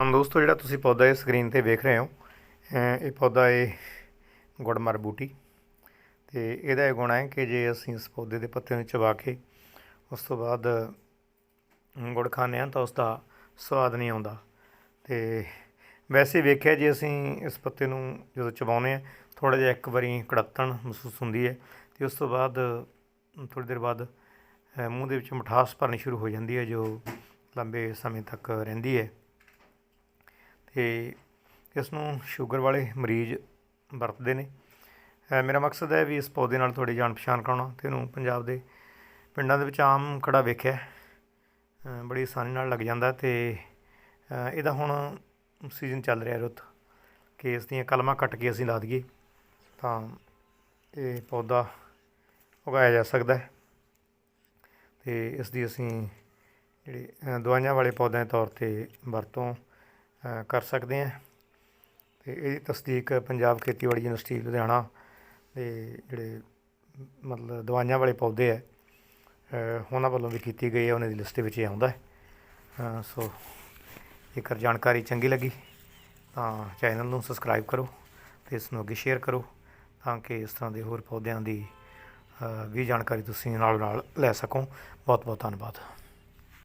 ਦੋਸਤੋ, ਜਿਹੜਾ ਤੁਸੀਂ ਪੌਦਾ ਇਹ ਸਕਰੀਨ ਤੇ ਵੇਖ ਰਹੇ ਹੋ ਇਹ ਪੌਦਾ ਇਹ ਗੁੜਮਰ ਬੂਟੀ। ਤੇ ਇਹਦਾ ਇਹ ਗੁਣ ਹੈ ਕਿ ਜੇ ਅਸੀਂ ਇਸ ਪੌਦੇ ਦੇ ਪੱਤੇ ਨੂੰ ਚਬਾ ਕੇ ਉਸ ਤੋਂ ਬਾਅਦ ਗੁੜ ਖਾਂਦੇ ਹਾਂ ਤਾਂ ਉਸ ਦਾ ਸਵਾਦ ਨਹੀਂ ਆਉਂਦਾ। ਤੇ ਵੈਸੇ ਵੇਖਿਆ ਜੇ ਅਸੀਂ ਇਸ ਪੱਤੇ ਨੂੰ ਜਦੋਂ ਚਬਾਉਂਦੇ ਹਾਂ ਥੋੜਾ ਜਿਹਾ ਇੱਕ ਵਾਰੀ ਕੜੱਤਣ ਮਹਿਸੂਸ ਹੁੰਦੀ ਹੈ ਤੇ ਉਸ ਤੋਂ ਬਾਅਦ ਥੋੜੀ ਦੇਰ ਬਾਅਦ ਮੂੰਹ ਦੇ ਵਿੱਚ ਮਿਠਾਸ ਭਰਨੀ ਸ਼ੁਰੂ ਹੋ ਜਾਂਦੀ ਹੈ ਜੋ ਲੰਬੇ ਸਮੇਂ ਤੱਕ ਰਹਿੰਦੀ ਹੈ। ਤੇ ਇਸ ਨੂੰ ਸ਼ੂਗਰ ਵਾਲੇ ਮਰੀਜ਼ ਵਰਤਦੇ ਨੇ। ਮੇਰਾ ਮਕਸਦ ਹੈ ਵੀ ਇਸ ਪੌਦੇ ਨਾਲ ਤੁਹਾਡੀ ਜਾਣ ਪਛਾਣ ਕਰਾਉਣਾ ਤੇ ਇਹਨੂੰ ਪੰਜਾਬ ਦੇ ਪਿੰਡਾਂ ਦੇ ਵਿੱਚ ਆਮ ਖੜਾ ਵੇਖਿਆ। ਬੜੀ ਆਸਾਨੀ ਨਾਲ ਲੱਗ ਜਾਂਦਾ ਤੇ ਇਹਦਾ ਹੁਣ ਸੀਜ਼ਨ ਚੱਲ ਰਿਹਾ ਰੁੱਤ ਕਿ ਇਸ ਦੀਆਂ ਕਲਮਾਂ ਕੱਟ ਕੇ ਅਸੀਂ ਲਾ ਦਈਏ ਤਾਂ ਇਹ ਪੌਦਾ ਉਗਾਇਆ ਜਾ ਸਕਦਾ ਹੈ। ਤੇ ਇਸ ਦੀ ਅਸੀਂ ਜਿਹੜੇ ਦਵਾਈਆਂ ਵਾਲੇ ਪੌਦਿਆਂ ਦੇ ਤੌਰ ਤੇ ਵਰਤੋਂ ਕਰ ਸਕਦੇ ਹਾਂ। ਤੇ ਇਹਦੀ ਤਸਦੀਕ ਪੰਜਾਬ ਖੇਤੀਬਾੜੀ ਯੂਨੀਵਰਸਿਟੀ ਲੁਧਿਆਣਾ ਦੇ ਜਿਹੜੇ ਮਤਲਬ ਦਵਾਈਆਂ ਵਾਲੇ ਪੌਦੇ ਹੈ ਉਹਨਾਂ ਵੱਲੋਂ ਵੀ ਕੀਤੀ ਗਈ ਹੈ। ਉਹਨਾਂ ਦੀ ਲਿਸਟ ਵਿੱਚ ਇਹ ਆਉਂਦਾ ਹੈ। ਸੋ ਜੇਕਰ ਜਾਣਕਾਰੀ ਚੰਗੀ ਲੱਗੀ ਤਾਂ ਚੈਨਲ ਨੂੰ ਸਬਸਕ੍ਰਾਈਬ ਕਰੋ ਤੇ ਇਸ ਨੂੰ ਅੱਗੇ ਸ਼ੇਅਰ ਕਰੋ ਤਾਂ ਕਿ ਇਸ ਤਰ੍ਹਾਂ ਦੇ ਹੋਰ ਪੌਦਿਆਂ ਦੀ ਵੀ ਜਾਣਕਾਰੀ ਤੁਸੀਂ ਨਾਲ ਨਾਲ ਲੈ ਸਕੋ। ਬਹੁਤ ਬਹੁਤ ਧੰਨਵਾਦ।